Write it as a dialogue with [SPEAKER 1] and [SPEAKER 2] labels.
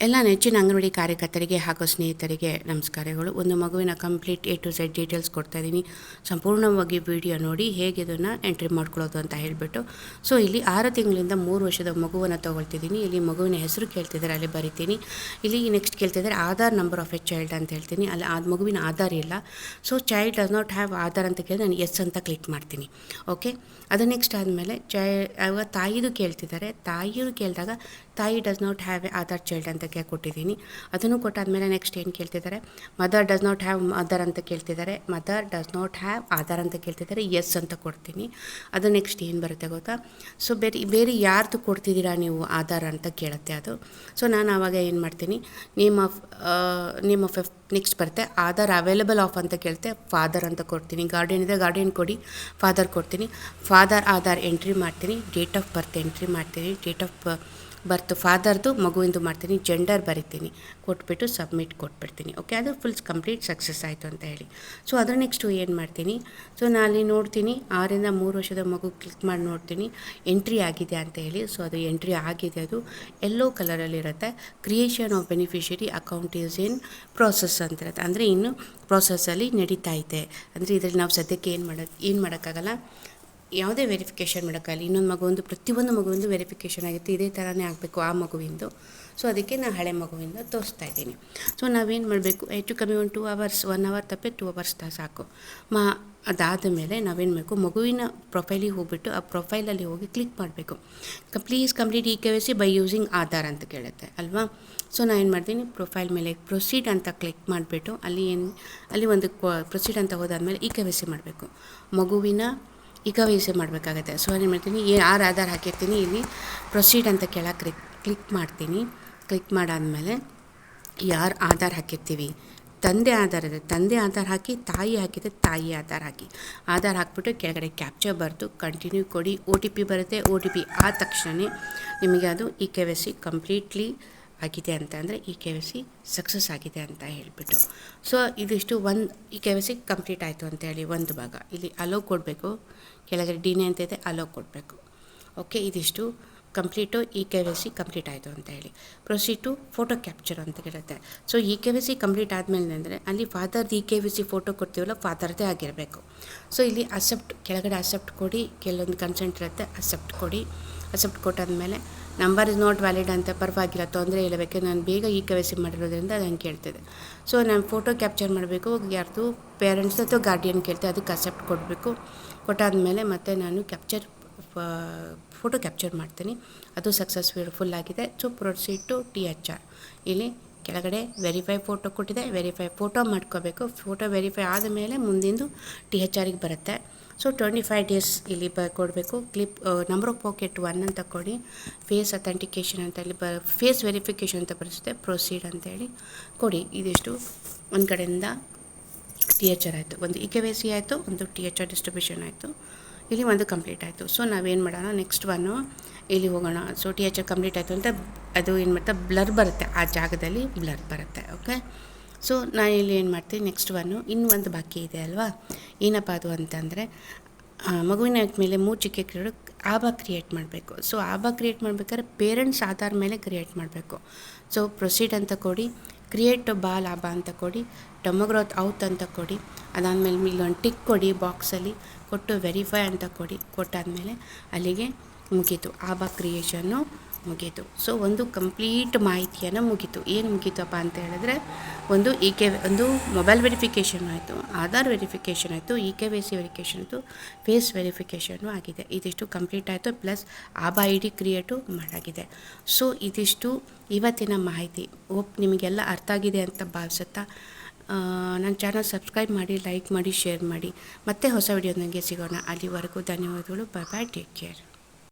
[SPEAKER 1] ಎಲ್ಲ ನೆಚ್ಚಿನ ಅಂಗನವಾಡಿ ಕಾರ್ಯಕರ್ತರಿಗೆ ಹಾಗೂ ಸ್ನೇಹಿತರಿಗೆ ನಮಸ್ಕಾರಗಳು. ಒಂದು ಮಗುವಿನ complete A to Z details ಕೊಡ್ತಾ ಇದ್ದೀನಿ. ಸಂಪೂರ್ಣವಾಗಿ ವಿಡಿಯೋ ನೋಡಿ ಹೇಗೆ ಇದನ್ನು ಎಂಟ್ರಿ ಮಾಡ್ಕೊಳ್ಳೋದು ಅಂತ ಹೇಳಿಬಿಟ್ಟು. ಸೊ, ಇಲ್ಲಿ ಆರು ತಿಂಗಳಿಂದ ಮೂರು ವರ್ಷದ ಮಗುವನ್ನು ತೊಗೊಳ್ತಿದ್ದೀನಿ. ಇಲ್ಲಿ ಮಗುವಿನ ಹೆಸರು ಕೇಳ್ತಿದ್ದಾರೆ, ಅಲ್ಲಿ ಬರಿತೀನಿ. ಇಲ್ಲಿ ನೆಕ್ಸ್ಟ್ ಕೇಳ್ತಿದ್ದಾರೆ, Aadhaar number of a child ಅಂತ ಹೇಳ್ತೀನಿ. ಅಲ್ಲಿ ಆ ಮಗುವಿನ ಆಧಾರ್ ಇಲ್ಲ. So child does not have Aadhaar ಅಂತ ಕೇಳಿ ನಾನು ಎಸ್ ಅಂತ ಕ್ಲಿಕ್ ಮಾಡ್ತೀನಿ. ಓಕೆ ಅದು ನೆಕ್ಸ್ಟ್ ಆದಮೇಲೆ ಚೈ ತಾಯಿದು ಕೇಳ್ತಿದ್ದಾರೆ. ತಾಯಿಯೂ ಕೇಳಿದಾಗ ತಾಯಿ does not have a Aadhaar child ಅಂತ ಕೊಟ್ಟಿದ್ದೀನಿ ಅದನ್ನು ಕೊಟ್ಟಾದಮೇಲೆ ನೆಕ್ಸ್ಟ್ ಏನು ಕೇಳ್ತಿದ್ದಾರೆ? Mother does not have mother ಅಂತ ಕೇಳ್ತಿದ್ದಾರೆ. Mother does not have Aadhaar ಅಂತ ಕೇಳ್ತಿದ್ದಾರೆ. ಎಸ್ ಅಂತ ಕೊಡ್ತೀನಿ. ಅದು ನೆಕ್ಸ್ಟ್ ಏನು ಬರುತ್ತೆ ಗೊತ್ತಾ? ಸೊ ಬೇರೆ ಬೇರೆ ಯಾರ್ದು ಕೊಡ್ತಿದ್ದೀರಾ ನೀವು ಆಧಾರ್ ಅಂತ ಕೇಳುತ್ತೆ ಅದು. ಸೊ ನಾನು ಆವಾಗ ಏನು ಮಾಡ್ತೀನಿ? Name of name of F next ಬರುತ್ತೆ. ಆಧಾರ್ ಅವೈಲೇಬಲ್ ಆಫ್ ಅಂತ ಕೇಳ್ತೆ ಫಾದರ್ ಅಂತ ಕೊಡ್ತೀನಿ. ಗಾರ್ಡಿಯನ್ ಇದೆ ಗಾರ್ಡಿಯನ್ ಕೊಡಿ. ಫಾದರ್ ಕೊಡ್ತೀನಿ. ಫಾದರ್ ಆಧಾರ್ ಎಂಟ್ರಿ ಮಾಡ್ತೀನಿ. ಡೇಟ್ ಆಫ್ ಬರ್ತ್ ಎಂಟ್ರಿ ಮಾಡ್ತೀನಿ. ಡೇಟ್ ಆಫ್ ಬರ್ತ್ ಫಾದರ್ದು ಮಗುವಿಂದು ಮಾಡ್ತೀನಿ ಜೆಂಡರ್ ಬರಿತೀನಿ, ಕೊಟ್ಬಿಟ್ಟು ಸಬ್ಮಿಟ್ ಕೊಟ್ಬಿಡ್ತೀನಿ ಓಕೆ ಅದು ಫುಲ್ ಕಂಪ್ಲೀಟ್ ಸಕ್ಸಸ್ ಆಯಿತು ಅಂತ ಹೇಳಿ. ಸೊ ಅದ್ರ ನೆಕ್ಸ್ಟು ಏನು ಮಾಡ್ತೀನಿ? ಸೊ ನಾನು ಅಲ್ಲಿ ನೋಡ್ತೀನಿ, ಆರಿಂದ ಮೂರು ವರ್ಷದ ಮಗು ಕ್ಲಿಕ್ ಮಾಡಿ ನೋಡ್ತೀನಿ ಎಂಟ್ರಿ ಆಗಿದೆ ಅಂತ ಹೇಳಿ. ಸೊ ಅದು ಎಂಟ್ರಿ ಆಗಿದೆ ಅದು. ಎಲ್ಲೋ ಕಲರಲ್ಲಿರುತ್ತೆ creation of beneficiary account is in process ಅಂತ ಇರುತ್ತೆ. ಅಂದರೆ ಇನ್ನು ಪ್ರಾಸೆಸ್ಸಲ್ಲಿ ನಡೀತಾ ಇದೆ. ಅಂದರೆ ಇದರಲ್ಲಿ ನಾವು ಸದ್ಯಕ್ಕೆ ಏನು ಮಾಡೋದು ಏನು ಮಾಡೋಕ್ಕಾಗಲ್ಲ? ಯಾವುದೇ ವೆರಿಫಿಕೇಷನ್ ಮಾಡೋಕ್ಕಾಗಲಿ, ಇನ್ನೊಂದು ಮಗುವಿಂದು, ಪ್ರತಿಯೊಂದು ಮಗುವಿಂದು ವೆರಿಫಿಕೇಷನ್ ಆಗುತ್ತೆ ಇದೇ ಥರನೇ ಆಗಬೇಕು ಆ ಮಗುವಿಂದು. ಸೊ ಅದಕ್ಕೆ ನಾನು ಹಳೆ ಮಗುವಿಂದ ತೋರಿಸ್ತಾ ಇದ್ದೀನಿ. ಸೊ ನಾವೇನು ಮಾಡಬೇಕು? ಹೆಚ್ಚು ಕಮ್ಮಿ ಒಂದು ಟೂ ಅವರ್ಸ್ ಒನ್ ಅವರ್ ತಪ್ಪೆ ಟೂ ಅವರ್ಸ್ ತ ಸಾಕು. ಮಾ, ಅದಾದ ಮೇಲೆ ನಾವೇನು ಮಾಡಬೇಕು? ಮಗುವಿನ ಪ್ರೊಫೈಲಿಗೆ ಹೋಗ್ಬಿಟ್ಟು ಆ ಪ್ರೊಫೈಲಲ್ಲಿ ಹೋಗಿ ಕ್ಲಿಕ್ ಮಾಡಬೇಕು. Please complete E K V C by using Aadhaar ಅಂತ ಕೇಳುತ್ತೆ, ಅಲ್ವಾ? ಸೊ ನಾನು ಏನು ಮಾಡ್ತೀನಿ? ಪ್ರೊಫೈಲ್ ಮೇಲೆ ಪ್ರೊಸೀಡ್ ಅಂತ ಕ್ಲಿಕ್ ಮಾಡಿಬಿಟ್ಟು ಅಲ್ಲಿ ಏನು, ಅಲ್ಲಿ ಒಂದು ಪ್ರೊಸೀಡ್ ಅಂತ ಹೋದಾದ್ಮೇಲೆ ಇ ಕೆ ವಿ ಸಿ ಮಾಡಬೇಕು. ಮಗುವಿನ ಈಗ ವಯಸ್ಸೆ ಮಾಡಬೇಕಾಗತ್ತೆ. ಸೊ ಏನು ಮಾಡ್ತೀನಿ? ಆರ್ ಆಧಾರ್ ಹಾಕಿರ್ತೀನಿ. ಇಲ್ಲಿ ಪ್ರೊಸೀಡ್ ಅಂತ ಕೆಳಗೆ ಕ್ಲಿಕ್ ಕ್ಲಿಕ್ ಮಾಡ್ತೀನಿ. ಕ್ಲಿಕ್ ಮಾಡಾದಮೇಲೆ ಯಾರು ಆಧಾರ್ ಹಾಕಿರ್ತೀವಿ? ತಂದೆ ಆಧಾರ್ ಇದೆ. ತಂದೆ ಆಧಾರ್ ಹಾಕಿ, ತಾಯಿ ಹಾಕಿದರೆ ತಾಯಿ ಆಧಾರ್ ಹಾಕಿ. ಆಧಾರ್ ಹಾಕಿಬಿಟ್ಟು ಕೆಳಗಡೆ ಕ್ಯಾಪ್ಚರ್ ಬರೆದು ಕಂಟಿನ್ಯೂ ಕೊಡಿ. ಒ ಟಿ ಪಿ ಬರುತ್ತೆ. ಒ ಟಿ ಪಿ ಆದ ತಕ್ಷಣ ನಿಮಗೆ ಅದು E K Y C completely ಆಗಿದೆ ಅಂತ ಅಂದರೆ ಈ ಕೆ ವೈ ಸಿ ಸಕ್ಸಸ್ ಆಗಿದೆ ಅಂತ ಹೇಳಿಬಿಟ್ಟು. ಸೊ ಇದಿಷ್ಟು ಒಂದು, ಈ ಕೆ ವೈ ಸಿ ಕಂಪ್ಲೀಟ್ ಆಯಿತು ಅಂತ ಹೇಳಿ ಒಂದು ಭಾಗ. ಇಲ್ಲಿ ಅಲೋ ಕೊಡಬೇಕು. ಕೆಳಗಡೆ ಡಿನೇ ಅಂತ ಇದೆ ಅಲೋ ಕೊಡಬೇಕು. ಓಕೆ ಇದಿಷ್ಟು. Complete E K Y C complete ಆಯಿತು ಅಂತ ಹೇಳಿ. ಪ್ರೊಸೀಡ್ ಟು ಫೋಟೋ ಕ್ಯಾಪ್ಚರ್ ಅಂತ ಹೇಳುತ್ತೆ. So E K Y C complete ಆದಮೇಲೆ ಅಂದರೆ ಅಲ್ಲಿ ಫಾದರ್ದು E K Y C photo ಕೊಡ್ತೀವಲ್ಲ ಫಾದರ್ದೇ ಆಗಿರಬೇಕು. ಸೊ ಇಲ್ಲಿ ಅಸೆಪ್ಟ್, ಕೆಳಗಡೆ ಅಸೆಪ್ಟ್ ಕೊಡಿ, ಕೆಲವೊಂದು ಕನ್ಸೆಂಟ್ ಇರುತ್ತೆ, ಅಸೆಪ್ಟ್ ಕೊಡಿ. ಅಸೆಪ್ಟ್ ಕೊಟ್ಟಾದಮೇಲೆ ನಂಬರ್ ಇಸ್ ನಾಟ್ ವ್ಯಾಲಿಡ್ ಅಂತ ಪರವಾಗಿಲ್ಲ, ತೊಂದರೆ ಹೇಳಬೇಕು ನಾನು ಬೇಗ ಇ ಕೆ ವೈ ಸಿ ಮಾಡಿರೋದ್ರಿಂದ ಅದನ್ನು ಕೇಳ್ತಿದೆ ಸೊ ನಾನು ಫೋಟೋ ಕ್ಯಾಪ್ಚರ್ ಮಾಡಬೇಕು, ಯಾರ್ದು ಪೇರೆಂಟ್ಸ್ ಅಥವಾ ಗಾರ್ಡಿಯನ್ ಕೇಳ್ತೆ ಅದಕ್ಕೆ ಅಸೆಪ್ಟ್ ಕೊಡಬೇಕು. ಕೊಟ್ಟಾದಮೇಲೆ ಮತ್ತೆ ನಾನು ಕ್ಯಾಪ್ಚರ್ ಫೋಟೋ ಕ್ಯಾಪ್ಚರ್ ಮಾಡ್ತೀನಿ. ಅದು ಸಕ್ಸಸ್ಫುಲ್ ಆಗಿದೆ. So proceed to T H R ಇಲ್ಲಿ ಕೆಳಗಡೆ ವೆರಿಫೈ ಫೋಟೋ ಕೊಟ್ಟಿದೆ. ವೆರಿಫೈ ಫೋಟೋ ಮಾಡ್ಕೋಬೇಕು. ಫೋಟೋ ವೆರಿಫೈ ಆದಮೇಲೆ ಮುಂದಿಂದು ಟಿ ಎಚ್ ಆರಿಗೆ ಬರುತ್ತೆ. ಸೊ ಟ್ವೆಂಟಿ ಫೈವ್ ಡೇಸ್ ಇಲ್ಲಿ ಬ, ಕೊಡಬೇಕು. Clip number of pocket one ಅಂತ ಕೊಡಿ. ಫೇಸ್ ಅಥೆಂಟಿಕೇಷನ್ ಅಂತ ಇಲ್ಲಿ ಬ ಫೇಸ್ ವೆರಿಫಿಕೇಷನ್ ಅಂತ ಬರೆಸುತ್ತೆ ಪ್ರೊಸೀಡ್ ಅಂತೇಳಿ ಕೊಡಿ. ಇದಿಷ್ಟು ಒಂದು ಕಡೆಯಿಂದ ಟಿ ಎಚ್ ಆರ್ ಆಯಿತು. ಒಂದು ಇ ಕೆ ಸಿ ಆಯಿತು. ಒಂದು ಟಿ ಎಚ್ ಆರ್ ಡಿಸ್ಟ್ರಿಬ್ಯೂಷನ್ ಆಯಿತು. ಇಲ್ಲಿ ಒಂದು ಕಂಪ್ಲೀಟ್ ಆಯಿತು. ಸೊ ನಾವೇನು ಮಾಡೋಣ ನೆಕ್ಸ್ಟ್ ಒನ್ನು ಇಲ್ಲಿ ಹೋಗೋಣ. ಸೊ ಟಿ ಎಚ್ ಕಂಪ್ಲೀಟ್ ಆಯಿತು ಅಂತ ಅದು ಏನು ಮಾಡ್ತಾ ಬ್ಲರ್ ಬರುತ್ತೆ. ಆ ಜಾಗದಲ್ಲಿ ಬ್ಲರ್ ಬರುತ್ತೆ ಓಕೆ ಸೊ ನಾನು ಇಲ್ಲಿ ಏನು ಮಾಡ್ತೀನಿ ನೆಕ್ಸ್ಟ್ ಒನ್ನು ಇನ್ನೂ ಒಂದು ಬಾಕಿ ಇದೆ ಅಲ್ವಾ? ಏನಪ್ಪ ಅದು ಅಂತಂದರೆ ಮಗುವಿನ ಮೇಲೆ ಮೂಚಿಕೆ ಕ್ರೀಡೆ ಆಬಾ ಕ್ರಿಯೇಟ್ ಮಾಡಬೇಕು. ಸೊ ಆಬಾ ಕ್ರಿಯೇಟ್ ಮಾಡಬೇಕಾದ್ರೆ ಪೇರೆಂಟ್ಸ್ ಆಧಾರ ಮೇಲೆ ಕ್ರಿಯೇಟ್ ಮಾಡಬೇಕು. ಸೊ ಪ್ರೊಸೀಡ್ ಅಂತ ಕೊಡಿ. ಕ್ರಿಯೇಟ್ ಬಾಲ್ ಹಬ್ಬ ಅಂತ ಕೊಡಿ ಟೊಮೊಗ್ರೋತ್ ಔತ್ ಅಂತ ಕೊಡಿ, ಅದಾದಮೇಲೆ ಇಲ್ಲೊಂದು ಟಿಕ್ ಕೊಡಿ ಬಾಕ್ಸಲ್ಲಿ ಕೊಟ್ಟು ವೆರಿಫೈ ಅಂತ ಕೊಡಿ, ಕೊಟ್ಟಾದಮೇಲೆ ಅಲ್ಲಿಗೆ ಮುಗೀತು. ಆಬಾ ಕ್ರಿಯೇಷನ್ನು ಮುಗೀತು. ಸೊ ಒಂದು ಕಂಪ್ಲೀಟ್ ಮಾಹಿತಿಯನ್ನು ಮುಗೀತು. ಏನು ಮುಗೀತಪ್ಪ ಅಂತ ಹೇಳಿದ್ರೆ, ಒಂದು ಇ ಕೆ ಒಂದು ಮೊಬೈಲ್ ವೆರಿಫಿಕೇಷನ್ ಆಯಿತು, ಆಧಾರ್ ವೆರಿಫಿಕೇಷನ್ ಆಯಿತು E K Y C verification ಆಯಿತು ಫೇಸ್ ವೆರಿಫಿಕೇಷನು ಆಗಿದೆ. ಇದಿಷ್ಟು ಕಂಪ್ಲೀಟ್ ಆಯಿತು plus ABHA I D create ಮಾಡಾಗಿದೆ. So ಇದಿಷ್ಟು ಇವತ್ತಿನ ಮಾಹಿತಿ. ಓಪ್ ನಿಮಗೆಲ್ಲ ಅರ್ಥ ಆಗಿದೆ ಅಂತ ಭಾವಿಸುತ್ತಾ ನನ್ನ ಚಾನಲ್ ಸಬ್ಸ್ಕ್ರೈಬ್ ಮಾಡಿ ಲೈಕ್ ಮಾಡಿ ಶೇರ್ ಮಾಡಿ. ಮತ್ತೆ ಹೊಸ ವಿಡಿಯೋದೊಂದಿಗೆ ಸಿಗೋಣ. ಅಲ್ಲಿವರೆಗೂ ಧನ್ಯವಾದಗಳು. ಬಾಯ್ ಬಾಯ್ ಟೇಕ್ ಕೇರ್